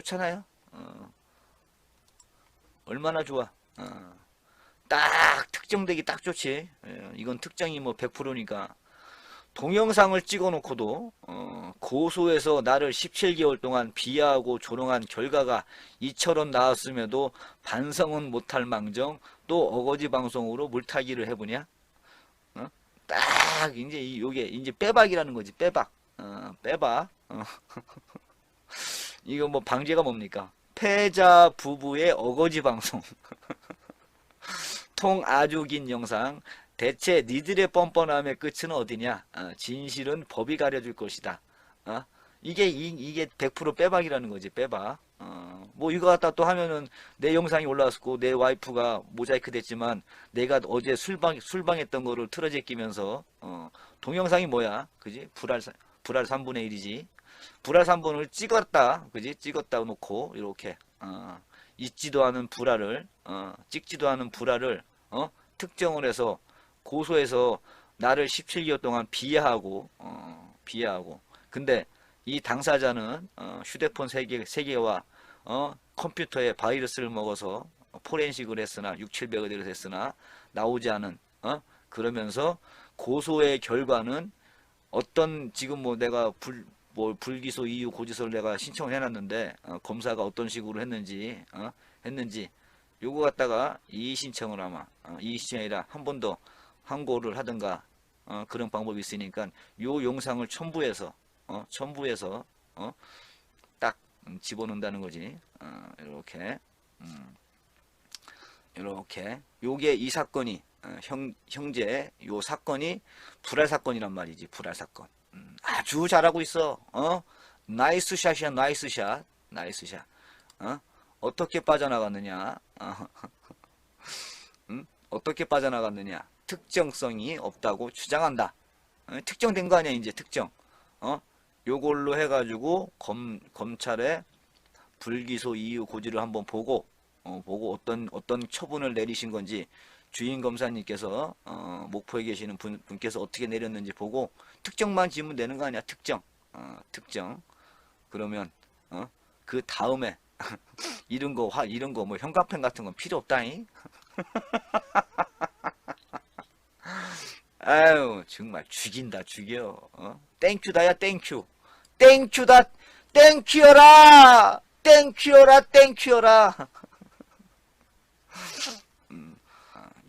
좋잖아요. 어. 얼마나 좋아. 어. 딱 특정되기 딱 좋지. 예, 이건 특정이 뭐 100%니까. 동영상을 찍어놓고도 어, 고소해서 나를 17개월 동안 비하하고 조롱한 결과가 이처럼 나왔음에도 반성은 못할 망정 또 어거지 방송으로 물타기를 해보냐? 어? 딱 이제 이- 요게 이제 빼박이라는 거지 빼박. 어, 빼박. 어. 이거 뭐 방제가 뭡니까? 패자 부부의 어거지 방송. 통 아주 긴 영상. 대체 니들의 뻔뻔함의 끝은 어디냐? 어, 진실은 법이 가려줄 것이다. 어? 이게 이, 이게 100% 빼박이라는 거지 빼박. 어, 뭐 이거 갖다 또 하면은 내 영상이 올라왔고 내 와이프가 모자이크 됐지만 내가 어제 술방 술방했던 거를 틀어제 끼면서 어, 동영상이 뭐야? 그지? 불알 사- 불알 3분의 1이지. 불알 3분을 찍었다. 그지? 찍었다 놓고 이렇게 어, 있지도 않은 불알을 어, 찍지도 않은 불알을 어, 특정을 해서 고소해서 나를 17개월 동안 비하하고 어, 비하하고 근데 이 당사자는 어, 휴대폰 3개, 3개와 어, 컴퓨터에 바이러스를 먹어서 포렌식을 했으나 6, 700을 했으나 나오지 않은 어? 그러면서 고소의 결과는 어떤 지금 뭐 내가 불, 뭐 불기소 이유 고지서를 내가 신청을 해놨는데 어, 검사가 어떤 식으로 했는지 어, 했는지 요거 갖다가 이의 신청을 아마 어, 이의 신청이 아니라 한 번 더 항고를 하든가 어, 그런 방법이 있으니까 요 영상을 첨부해서 어, 첨부해서 어, 딱 음, 집어넣는다는 거지. 어, 이렇게 음, 이렇게. 요게 이 사건이 어, 형, 형제 요 사건이 불알 사건이란 말이지 불알 사건. 음, 아주 잘하고 있어. 어? 나이스 샷이야 나이스 샷. 나이스 샷. 어? 어떻게 빠져나갔느냐? 어, 음? 어떻게 빠져나갔느냐? 특정성이 없다고 주장한다. 어, 특정된 거 아니야 이제 특정. 어? 요걸로 해가지고 검 검찰에 불기소 이유 고지를 한번 보고 어, 보고 어떤 어떤 처분을 내리신 건지 주인 검사님께서 어, 목포에 계시는 분, 분께서 어떻게 내렸는지 보고 특정만 지으면 되는 거 아니야? 특정. 어, 특정. 그러면 어, 그 다음에 이런 거 화 이런 거뭐 형광펜 같은 건 필요 없다잉. 아유 정말 죽인다 죽여. 어? 땡큐다야 땡큐 땡큐다 땡큐여라! 땡큐여라 땡큐여라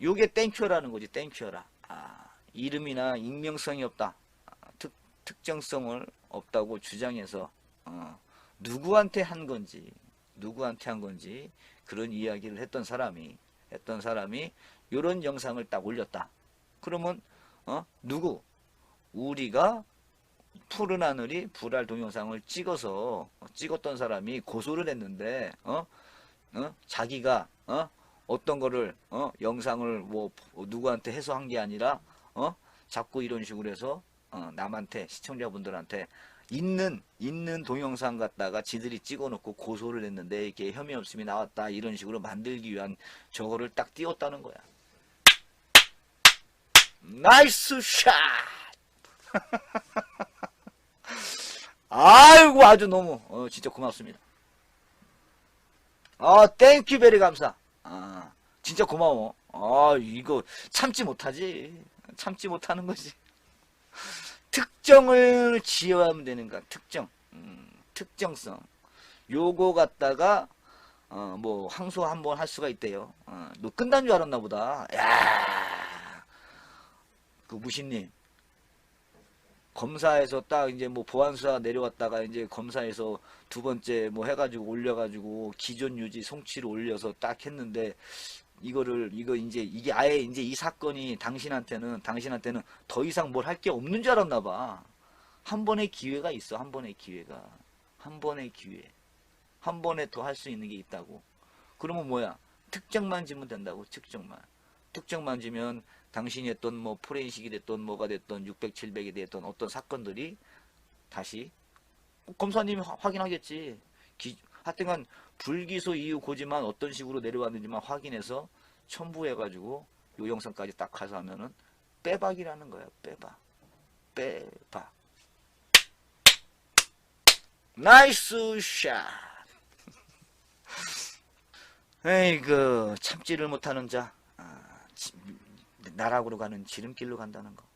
요게 땡큐라는 거지 땡큐여라 아, 이름이나 익명성이 없다 아, 특, 특정성을 없다고 주장해서 어, 누구한테 한 건지 누구한테 한 건지 그런 이야기를 했던 사람이 했던 사람이 요런 영상을 딱 올렸다 그러면 어 누구 우리가 푸른 하늘이 불알 동영상을 찍어서 어, 찍었던 사람이 고소를 했는데 어? 어? 자기가 어? 어떤 거를 어? 영상을 뭐 누구한테 해소한 게 아니라 어? 자꾸 이런 식으로 해서 어, 남한테 시청자분들한테 있는 있는 동영상 갖다가 지들이 찍어놓고 고소를 했는데 이게 혐의 없음이 나왔다 이런 식으로 만들기 위한 저거를 딱 띄웠다는 거야. 나이스 샷! 아이고 아주 너무 어, 진짜 고맙습니다. 아 땡큐 베리 감사. 아 진짜 고마워. 아 이거 참지 못하지. 참지 못하는 거지. 특정을 지어야만 되는 거야. 특정. 음, 특정성. 요거 갖다가 어, 뭐 항소 한번 할 수가 있대요. 어, 너 끝난 줄 알았나 보다. 야, 그 무신님 검사에서 딱 이제 뭐 보안수사 내려왔다가 이제 검사에서 두 번째 뭐 해가지고 올려가지고 기존 유지 송치를 올려서 딱 했는데 이거를 이거 이제 이게 아예 이제 이 사건이 당신한테는 당신한테는 더 이상 뭘 할 게 없는 줄 알았나 봐. 한 번의 기회가 있어. 한 번의 기회가. 한 번의 기회. 한 번에 더 할 수 있는 게 있다고. 그러면 뭐야? 특정만 지면 된다고. 특정만. 특정만 지면 당신이 했던 뭐 포렌식이 됐던 뭐가 됐던 600, 700이 됐던 어떤 사건들이 다시 검사님이 화- 확인하겠지. 기, 하여튼간 불기소 이유 고지만 어떤 식으로 내려왔는지만 확인해서 첨부해가지고 요 영상까지 딱 가서 하면은 빼박이라는 거야. 빼박. 빼박. 나이스 샷. 에이그 참지를 못하는 자 아, 지- 나락으로 가는 지름길로 간다는 거